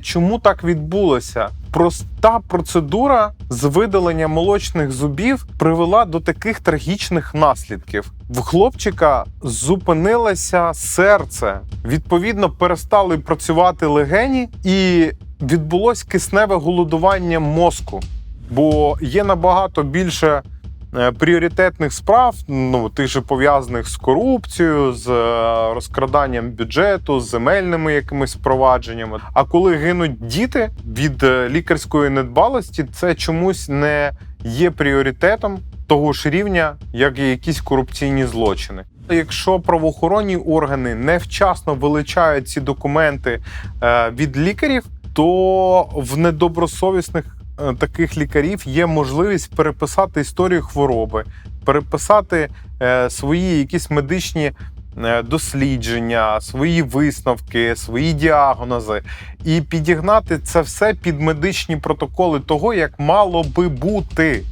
Чому так відбулося? Проста процедура з видалення молочних зубів привела до таких трагічних наслідків. В хлопчика зупинилося серце. Відповідно, перестали працювати легені, і відбулось кисневе голодування мозку. Бо є набагато більше пріоритетних справ, ну тих же пов'язаних з корупцією, з е, розкраданням бюджету, з земельними якимись впровадженнями. А коли гинуть діти від е, лікарської недбалості, це чомусь не є пріоритетом того ж рівня, як і якісь корупційні злочини. Якщо правоохоронні органи невчасно вилучають ці документи е, від лікарів, то в недобросовісних е, таких лікарів є можливість переписати історію хвороби, переписати е, свої якісь медичні е, дослідження, свої висновки, свої діагнози і підігнати це все під медичні протоколи того, як мало би бути.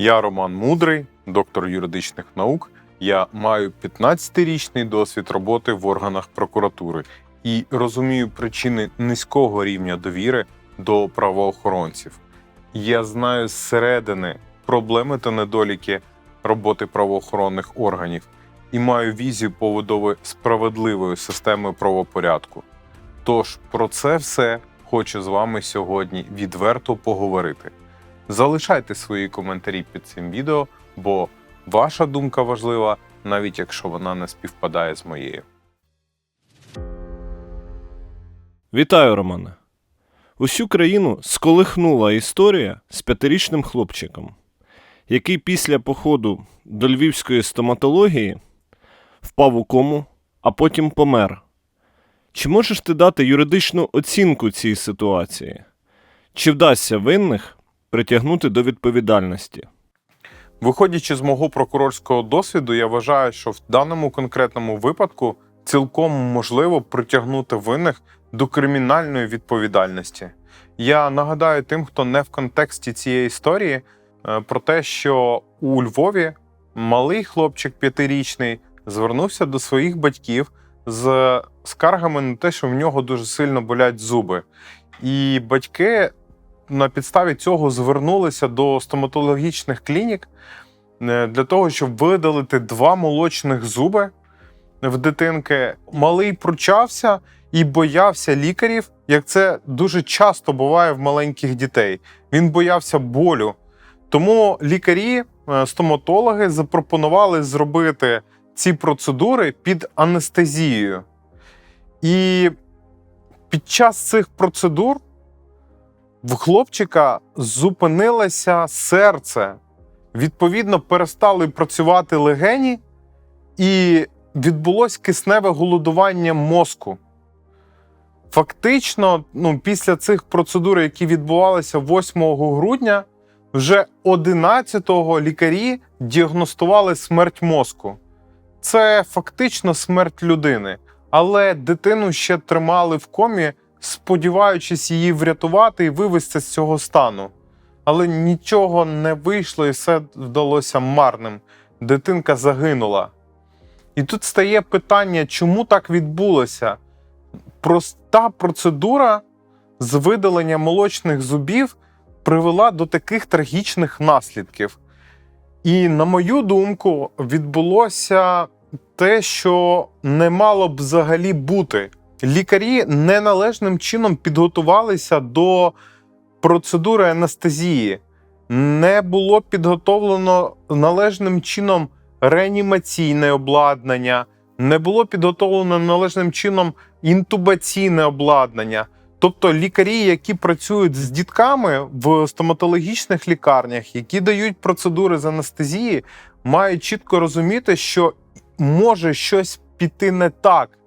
Я Роман Мудрий, доктор юридичних наук. Я маю 15-річний досвід роботи в органах прокуратури і розумію причини низького рівня довіри до правоохоронців. Я знаю зсередини проблеми та недоліки роботи правоохоронних органів і маю візію побудови справедливої системи правопорядку. Тож про це все хочу з вами сьогодні відверто поговорити. Залишайте свої коментарі під цим відео, бо ваша думка важлива, навіть якщо вона не співпадає з моєю. Вітаю, Романе. Усю країну сколихнула історія з п'ятирічним хлопчиком, який після походу до львівської стоматології впав у кому, а потім помер. Чи можеш ти дати юридичну оцінку цій ситуації? Чи вдасться винних притягнути до відповідальності? Виходячи з мого прокурорського досвіду, я вважаю, що в даному конкретному випадку цілком можливо притягнути винних до кримінальної відповідальності. Я нагадаю тим, хто не в контексті цієї історії, е, про те, що у Львові малий хлопчик п'ятирічний звернувся до своїх батьків з скаргами на те, що в нього дуже сильно болять зуби. І батьки на підставі цього звернулися до стоматологічних клінік е, для того, щоб видалити два молочних зуби в дитинки. Малий пручався і боявся лікарів, як це дуже часто буває в маленьких дітей. Він боявся болю. Тому лікарі, е, стоматологи запропонували зробити ці процедури під анестезією. І під час цих процедур в хлопчика зупинилося серце. Відповідно, перестали працювати легені, і відбулось кисневе голодування мозку. Фактично, ну, після цих процедур, які відбувалися 8 грудня, вже 11-го лікарі діагностували смерть мозку. Це фактично смерть людини. Але дитину ще тримали в комі, сподіваючись її врятувати і вивести з цього стану. Але нічого не вийшло, і все вдалося марним. Дитинка загинула. І тут стає питання, чому так відбулося? Проста процедура з видалення молочних зубів привела до таких трагічних наслідків. І, на мою думку, відбулося те, що не мало б взагалі бути. Лікарі неналежним чином підготувалися до процедури анестезії. Не було підготовлено належним чином реанімаційне обладнання, не було підготовлено належним чином інтубаційне обладнання. Тобто лікарі, які працюють з дітками в стоматологічних лікарнях, які дають процедури з анестезії, мають чітко розуміти, що може щось піти не так,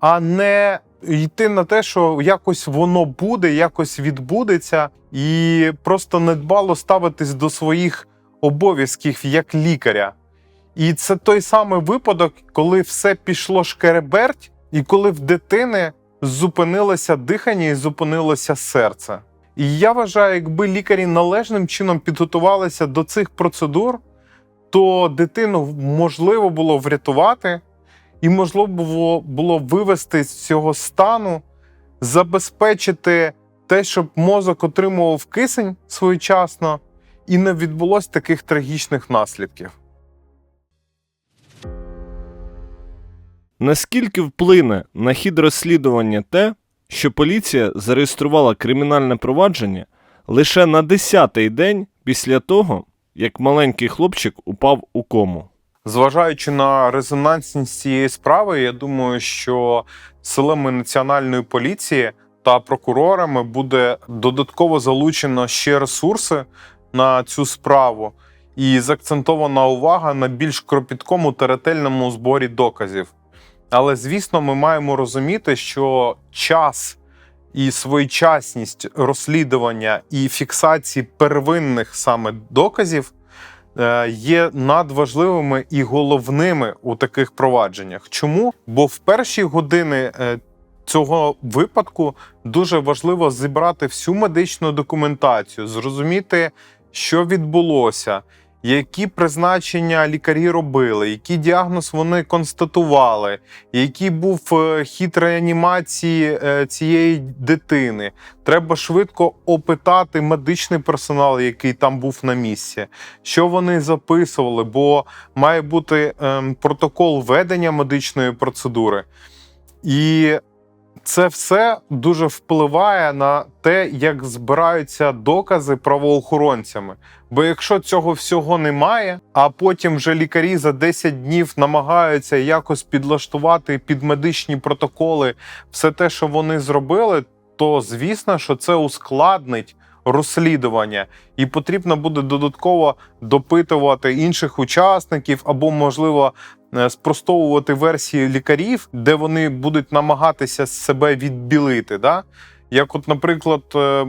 а не йти на те, що якось воно буде, якось відбудеться, і просто недбало ставитись до своїх обов'язків як лікаря. І це той самий випадок, коли все пішло шкереберть, і коли в дитини зупинилося дихання і зупинилося серце. І я вважаю, якби лікарі належним чином підготувалися до цих процедур, то дитину можливо було врятувати, і можливо було, було вивести з цього стану, забезпечити те, щоб мозок отримував кисень своєчасно, і не відбулось таких трагічних наслідків. Наскільки вплине на хід розслідування те, що поліція зареєструвала кримінальне провадження лише на 10-й день після того, як маленький хлопчик упав у кому? Зважаючи на резонансність цієї справи, я думаю, що силами національної поліції та прокурорами буде додатково залучено ще ресурси на цю справу і заакцентована увага на більш кропіткому та ретельному зборі доказів. Але звісно, ми маємо розуміти, що час і своєчасність розслідування і фіксації первинних саме доказів є надважливими і головними у таких провадженнях. Чому? Бо в перші години е, цього випадку дуже важливо зібрати всю медичну документацію, зрозуміти, що відбулося. Які призначення лікарі робили, який діагноз вони констатували, який був е, хід реанімації е, цієї дитини. Треба швидко опитати медичний персонал, який там був на місці, що вони записували, бо має бути ем, протокол ведення медичної процедури. І це все дуже впливає на те, як збираються докази правоохоронцями. Бо якщо цього всього немає, а потім вже лікарі за 10 днів намагаються якось підлаштувати під медичні протоколи все те, що вони зробили, то звісно, що це ускладнить розслідування, і потрібно буде додатково допитувати інших учасників або, можливо, спростовувати версії лікарів, де вони будуть намагатися себе відбілити. Да? Як, от, наприклад, е,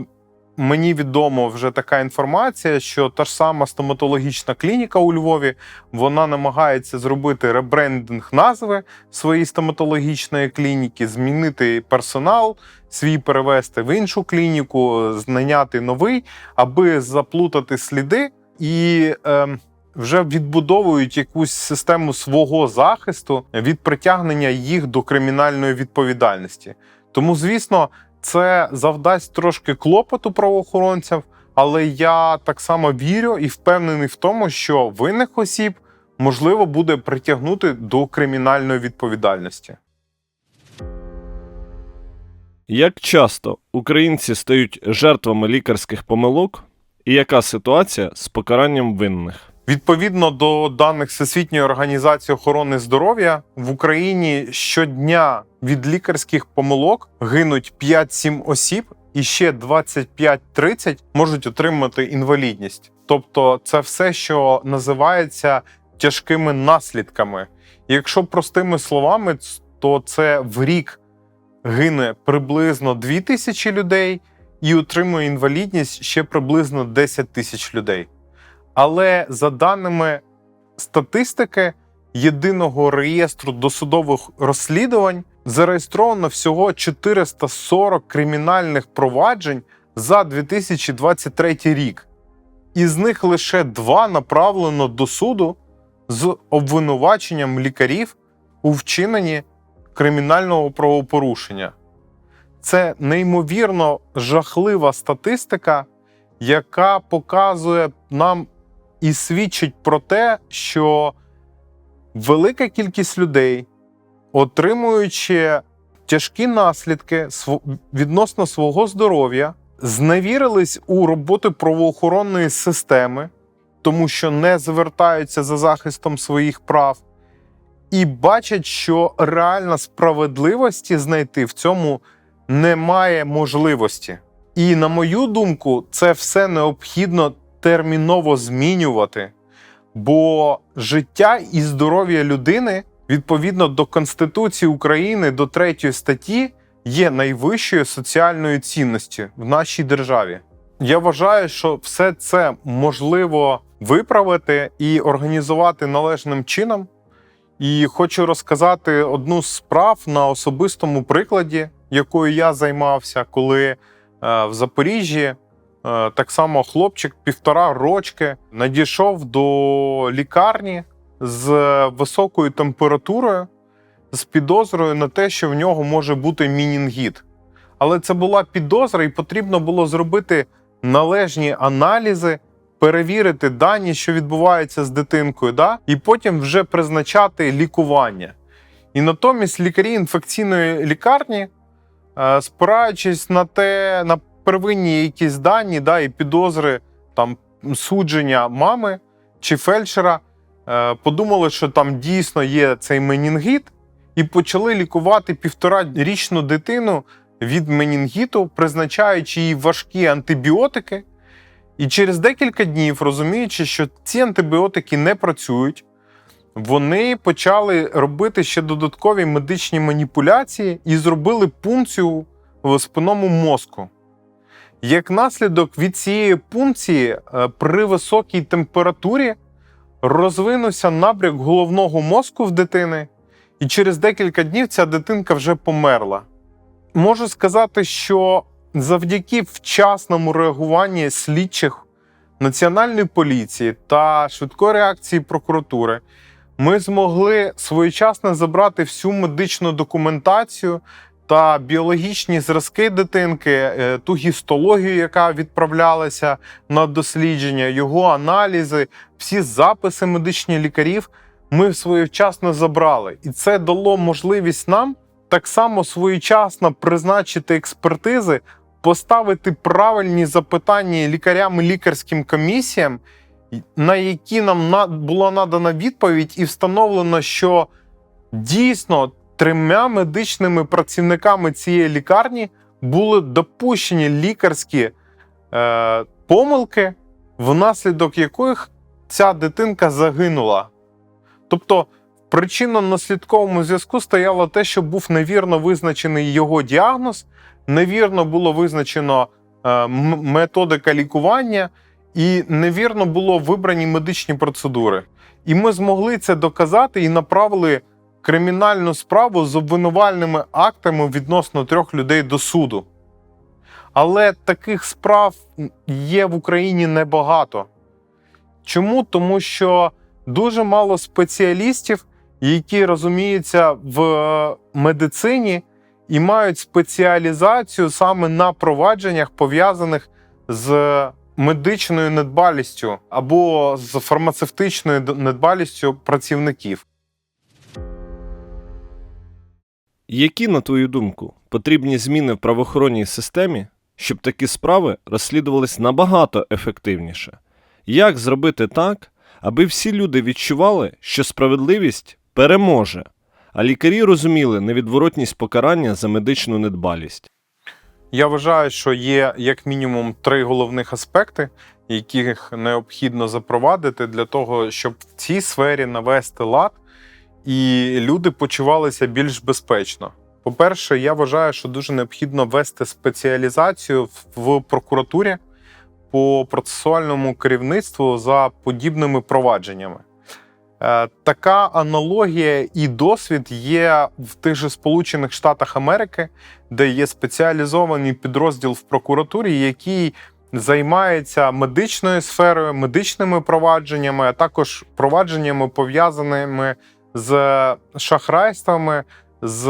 мені відомо вже така інформація, що та ж сама стоматологічна клініка у Львові вона намагається зробити ребрендинг назви своєї стоматологічної клініки, змінити персонал, свій перевести в іншу клініку, знайняти новий, аби заплутати сліди і. Е, вже відбудовують якусь систему свого захисту від притягнення їх до кримінальної відповідальності. Тому, звісно, це завдасть трошки клопоту правоохоронцям, але я так само вірю і впевнений в тому, що винних осіб можливо буде притягнути до кримінальної відповідальності. Як часто українці стають жертвами лікарських помилок, і яка ситуація з покаранням винних? Відповідно до даних Всесвітньої організації охорони здоров'я в Україні щодня від лікарських помилок гинуть 5-7 осіб, і ще 25-30 можуть отримати інвалідність. Тобто, це все, що називається тяжкими наслідками. Якщо простими словами, то це в рік гине приблизно 2 тисячі людей і отримує інвалідність ще приблизно 10 тисяч людей. Але за даними статистики єдиного реєстру досудових розслідувань зареєстровано всього 440 кримінальних проваджень за 2023 рік. Із них лише два направлено до суду з обвинуваченням лікарів у вчиненні кримінального правопорушення. Це неймовірно жахлива статистика, яка показує нам і свідчить про те, що велика кількість людей, отримуючи тяжкі наслідки відносно свого здоров'я, зневірились у роботи правоохоронної системи, тому що не звертаються за захистом своїх прав, і бачать, що реально справедливості знайти в цьому немає можливості. І на мою думку, це все необхідно терміново змінювати, бо життя і здоров'я людини відповідно до Конституції України до 3 статті є найвищою соціальною цінністю в нашій державі. Я вважаю, що все це можливо виправити і організувати належним чином. І хочу розказати одну з справ на особистому прикладі. якою я займався, коли е, в Запоріжжі так само хлопчик півтора рочки надійшов до лікарні з високою температурою, з підозрою на те, що в нього може бути мінінгіт. Але це була підозра, і потрібно було зробити належні аналізи, перевірити дані, що відбувається з дитинкою, да? і потім вже призначати лікування. І натомість лікарі інфекційної лікарні, е, спираючись на те, на первинні якісь дані, да, і підозри там судження мами чи фельдшера, е, подумали, що там дійсно є цей менінгіт, і почали лікувати півторарічну дитину від менінгіту, призначаючи їй важкі антибіотики. І через декілька днів, розуміючи, що ці антибіотики не працюють, вони почали робити ще додаткові медичні маніпуляції і зробили пункцію в спинному мозку. Як наслідок від цієї пункції е, при високій температурі розвинувся набряк головного мозку в дитини, і через декілька днів ця дитинка вже померла. Можу сказати, що завдяки вчасному реагуванні слідчих Національної поліції та швидкої реакції прокуратури ми змогли своєчасно забрати всю медичну документацію та біологічні зразки дитинки, е, ту гістологію, яка відправлялася на дослідження, його аналізи, всі записи медичні лікарів. Ми своєчасно забрали, і це дало можливість нам так само своєчасно призначити експертизи, поставити правильні запитання лікарям і лікарським комісіям, на які нам була надана відповідь, і встановлено, що дійсно трьома медичними працівниками цієї лікарні були допущені лікарські е, помилки, внаслідок яких ця дитинка загинула. Тобто, в причинно-наслідковому зв'язку стояло те, що був невірно визначений його діагноз, невірно було визначено е, методика лікування, і невірно було вибрані медичні процедури. І ми змогли це доказати і направили кримінальну справу з обвинувальними актами відносно трьох людей до суду. Але таких справ є в Україні небагато. Чому? Тому що дуже мало спеціалістів, які розуміються в е, медицині і мають спеціалізацію саме на провадженнях, пов'язаних з медичною недбалістю або з фармацевтичною недбалістю працівників. Які, на твою думку, потрібні зміни в правоохоронній системі, щоб такі справи розслідувались набагато ефективніше? Як зробити так, аби всі люди відчували, що справедливість переможе, а лікарі розуміли невідворотність покарання за медичну недбалість? Я вважаю, що є як мінімум три головних аспекти, яких необхідно запровадити для того, щоб в цій сфері навести лад і люди почувалися більш безпечно. По-перше, я вважаю, що дуже необхідно ввести спеціалізацію в- в прокуратурі по процесуальному керівництву за подібними провадженнями. Е, Така аналогія і досвід є в тих же Сполучених Штатах Америки, де є спеціалізований підрозділ в прокуратурі, який займається медичною сферою, медичними провадженнями, а також провадженнями пов'язаними з шахрайствами, з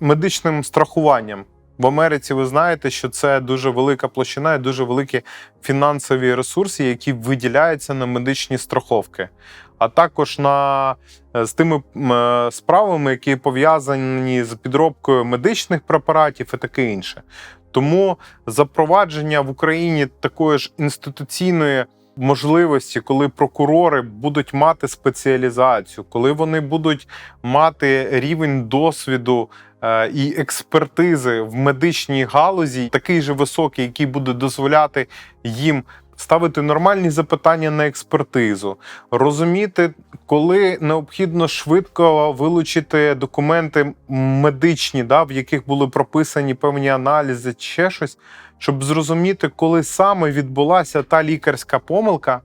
медичним страхуванням. В Америці ви знаєте, що це дуже велика площина і дуже великі фінансові ресурси, які виділяються на медичні страховки, а також на е, з тими е, справами, які пов'язані з підробкою медичних препаратів і таке інше. Тому запровадження в Україні такої ж інституційної можливості, коли прокурори будуть мати спеціалізацію, коли вони будуть мати рівень досвіду е, і експертизи в медичній галузі, такий же високий, який буде дозволяти їм ставити нормальні запитання на експертизу, розуміти, коли необхідно швидко вилучити документи медичні, да, в яких були прописані певні аналізи, ще щось, щоб зрозуміти, коли саме відбулася та лікарська помилка.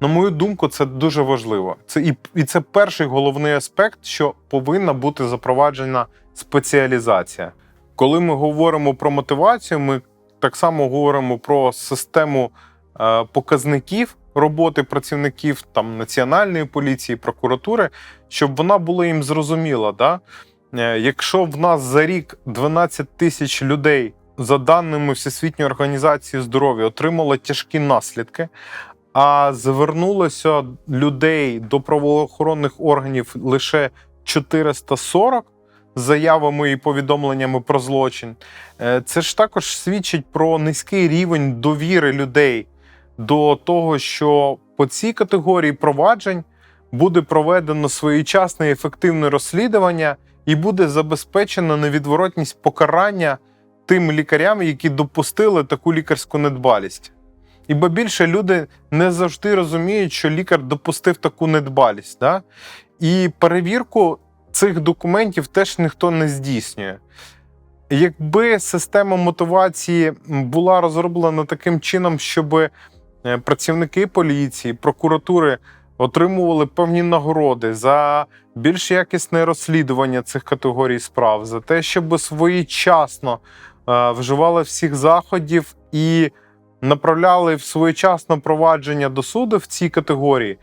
На мою думку, це дуже важливо. Це і, і це перший головний аспект, що повинна бути запроваджена спеціалізація. Коли ми говоримо про мотивацію, ми так само говоримо про систему е, показників роботи працівників там національної поліції, прокуратури, щоб вона була їм зрозуміла. Да? Е, Якщо в нас за рік 12 тисяч людей, за даними Всесвітньої організації здоров'я, отримало тяжкі наслідки, а звернулося людей до правоохоронних органів лише 440 з заявами і повідомленнями про злочин, е, це ж також свідчить про низький рівень довіри людей до того, що по цій категорії проваджень буде проведено своєчасне ефективне розслідування і буде забезпечено невідворотність покарання тим лікарям, які допустили таку лікарську недбалість. І бо більше люди не завжди розуміють, що лікар допустив таку недбалість. Да? І перевірку цих документів теж ніхто не здійснює. Якби система мотивації була розроблена таким чином, щоб е, працівники поліції, прокуратури отримували певні нагороди за більш якісне розслідування цих категорій справ, за те, щоб своєчасно вживали всіх заходів і направляли в своєчасно провадження до суду в цій категорії,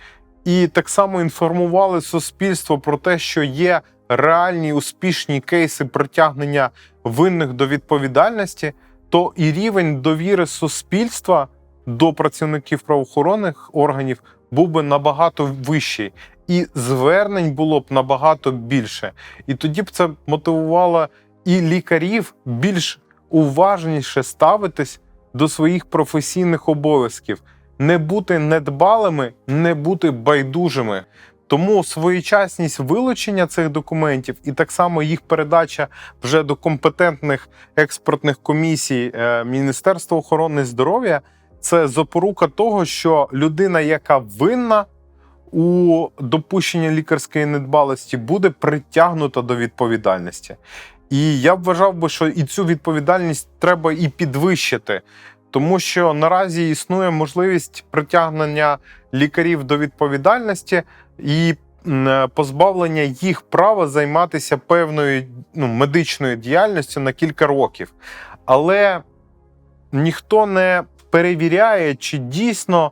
і так само інформували суспільство про те, що є реальні успішні кейси притягнення винних до відповідальності, то і рівень довіри суспільства до працівників правоохоронних органів був би набагато вищий, і звернень було б набагато більше. І тоді б це мотивувало і лікарів більш уважніше ставитись до своїх професійних обов'язків, не бути недбалими, не бути байдужими. Тому своєчасність вилучення цих документів і так само їх передача вже до компетентних експертних комісій е, Міністерства охорони здоров'я це запорука того, що людина, яка винна у допущенні лікарської недбалості, буде притягнута до відповідальності. І я вважав би, що і цю відповідальність треба і підвищити, тому що наразі існує можливість притягнення лікарів до відповідальності і позбавлення їх права займатися певною ну, медичною діяльністю на кілька років. Але ніхто не перевіряє, чи дійсно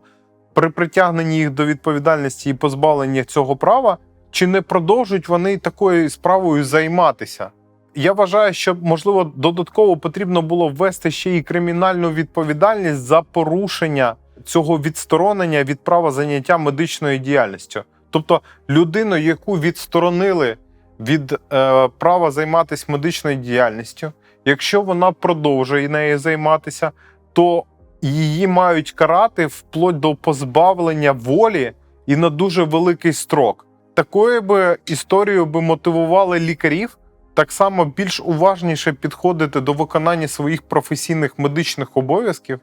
при притягненні їх до відповідальності і позбавленні цього права, чи не продовжують вони такою справою займатися. Я вважаю, що можливо додатково потрібно було ввести ще і кримінальну відповідальність за порушення цього відсторонення від права заняття медичною діяльністю. Тобто людину, яку відсторонили від е, права займатися медичною діяльністю, якщо вона продовжує нею займатися, то її мають карати вплоть до позбавлення волі і на дуже великий строк. Такою би історією би мотивували лікарів так само більш уважніше підходити до виконання своїх професійних медичних обов'язків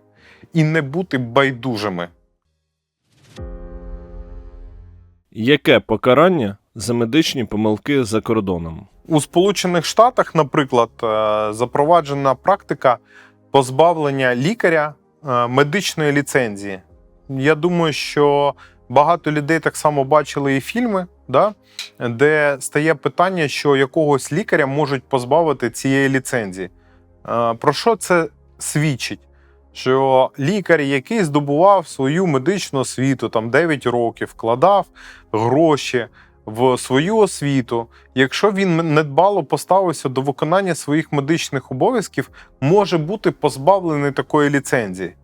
і не бути байдужими. Яке покарання за медичні помилки за кордоном? У Сполучених Штатах, наприклад, е, запроваджена практика позбавлення лікаря е, медичної ліцензії. Я думаю, що багато людей так само бачили і фільми, да, де стає питання, що якогось лікаря можуть позбавити цієї ліцензії. Про що це свідчить? Що лікар, який здобував свою медичну освіту, там 9 років, вкладав гроші в свою освіту, якщо він недбало поставився до виконання своїх медичних обов'язків, може бути позбавлений такої ліцензії.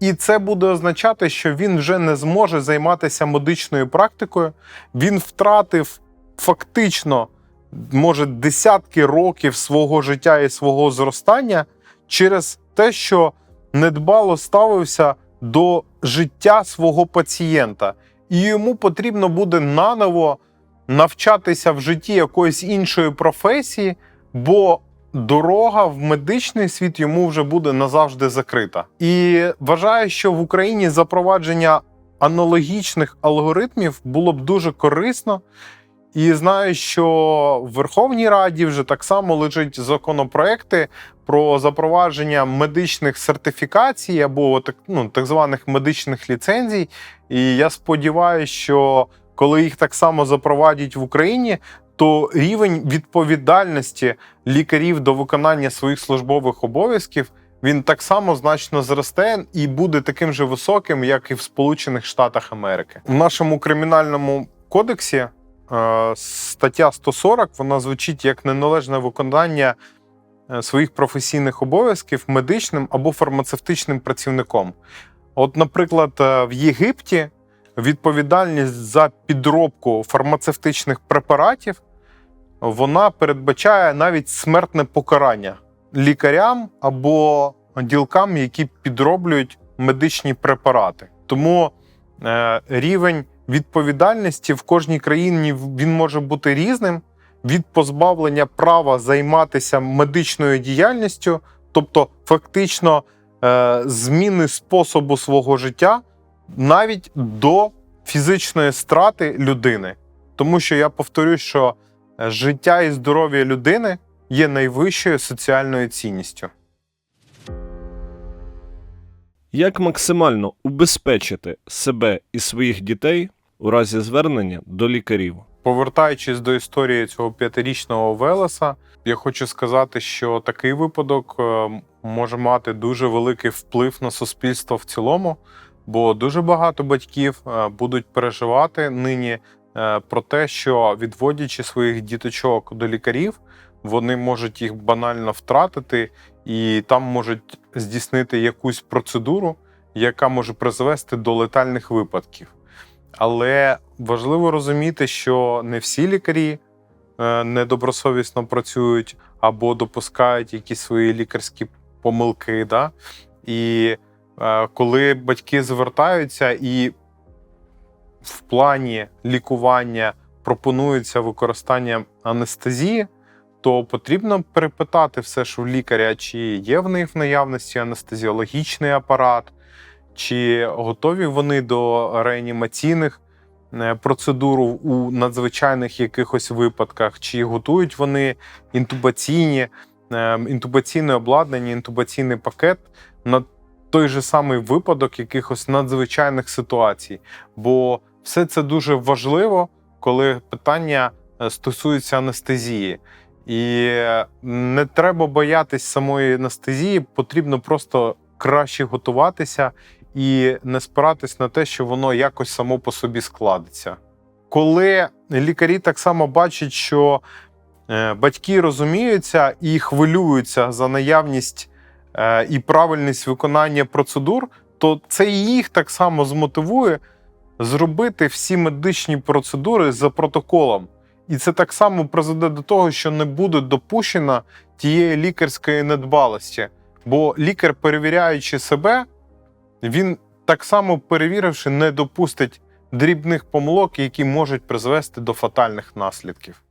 І це буде означати, що він вже не зможе займатися медичною практикою. Він втратив фактично, може, десятки років свого життя і свого зростання через те, що недбало ставився до життя свого пацієнта, і йому потрібно буде наново навчатися в житті якоїсь іншої професії, бо дорога в медичний світ йому вже буде назавжди закрита. І вважаю, що в Україні запровадження аналогічних алгоритмів було б дуже корисно. І знаю, що в Верховній Раді вже так само лежать законопроекти про запровадження медичних сертифікацій або так, ну, так званих медичних ліцензій. І я сподіваюся, що коли їх так само запровадять в Україні, то рівень відповідальності лікарів до виконання своїх службових обов'язків він так само значно зросте і буде таким же високим, як і в Сполучених Штатах Америки. В нашому кримінальному кодексі е, стаття 140 вона звучить як неналежне виконання е, своїх професійних обов'язків медичним або фармацевтичним працівником. От, наприклад, е, в Єгипті відповідальність за підробку фармацевтичних препаратів вона передбачає навіть смертне покарання лікарям або ділкам, які підроблюють медичні препарати. Тому е, рівень відповідальності в кожній країні він може бути різним від позбавлення права займатися медичною діяльністю, тобто фактично е, зміни способу свого життя, навіть до фізичної страти людини. Тому що я повторюю, що життя і здоров'я людини є найвищою соціальною цінністю. Як максимально убезпечити себе і своїх дітей у разі звернення до лікарів? Повертаючись до історії цього п'ятирічного Велеса, я хочу сказати, що такий випадок е, може мати дуже великий вплив на суспільство в цілому, бо дуже багато батьків е, будуть переживати нині про те, що відводячи своїх діточок до лікарів, вони можуть їх банально втратити, і там можуть здійснити якусь процедуру, яка може призвести до летальних випадків. Але важливо розуміти, що не всі лікарі е, недобросовісно працюють або допускають якісь свої лікарські помилки. Да? І е, коли батьки звертаються і в плані лікування пропонується використання анестезії, то потрібно перепитати все ж у лікаря, чи є в них в наявності анестезіологічний апарат, чи готові вони до реанімаційних е, процедур у надзвичайних якихось випадках, чи готують вони інтубаційні, е, інтубаційне обладнання, інтубаційний пакет на той же самий випадок якихось надзвичайних ситуацій. Бо все це дуже важливо, коли питання е, стосується анестезії. І не треба боятись самої анестезії, потрібно просто краще готуватися і не спиратись на те, що воно якось само по собі складеться. Коли лікарі так само бачать, що е, батьки розуміються і хвилюються за наявність е, і правильність виконання процедур, то це їх так само змотивує зробити всі медичні процедури за протоколом. І це так само призведе до того, що не буде допущена тієї лікарської недбалості. Бо лікар, перевіряючи себе, він так само перевіривши, не допустить дрібних помилок, які можуть призвести до фатальних наслідків.